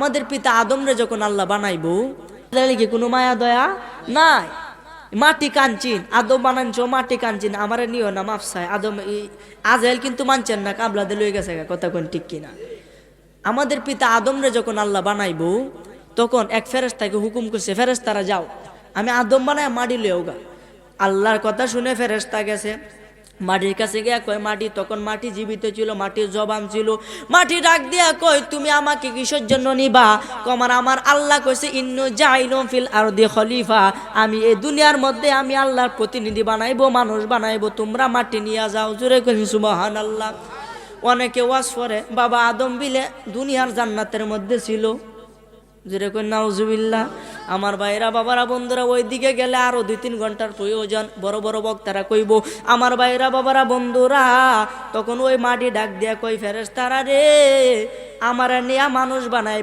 আমাদের পিতা আদমরে যখন আল্লাহ বানাইবো কি কোনো মায়া দয়া নাই। মাটি কাঞ্চিন, আদম বানানছ মাটি কাঞ্চিন, আমার নিও না মাফসায় আদম আজহাইল কিন্তু মানছেন না কাবলাতে লয়ে গেছে কথা কোন ঠিক কিনা। আমাদের পিতা আদমরে যখন আল্লাহ বানাইবো, তখন এক ফেরেস্তাকে হুকুম করছে ফেরেস্তারা যাও, আমি আদম বানায় মাটি লইও গা। আল্লাহর কথা শুনে ফেরেস্তা গেছে। মাটির কাছে গিয়া কয়, মাটি তখন মাটি জীবিত ছিল, মাটির জবান ছিল। মাটি ডাক দিয়া কয়, তুমি আমাকে কিসের জন্য নিবা? কমার আমার আল্লাহ কইছে, ইন্নু জাইলুম ফিল আরদি খলিফা। আমি এই দুনিয়ার মধ্যে আমি আল্লাহর প্রতিনিধি বানাইবো, মানুষ বানাইবো, তোমরা মাটি নিয়ে যাও। জোরে কইছি সুবহানাল্লাহ। অনেকে ওয়াজ করে, বাবা আদম বিলে দুনিয়ার জান্নাতের মধ্যে ছিল। যেরকম নাউজুবিল্লাহ। আমার ভাইরা, বাবারা, বন্ধুরা ওই দিকে গেলে আরও দুই তিন ঘণ্টার প্রয়োজন। বড় বড় বক্তারা কইব, আমার ভাইরা, বাবারা, বন্ধুরা, তখন ওই মাটি ডাক দিয়া কই ফেরেস তারা রে, আমার নিয়া মানুষ বানাই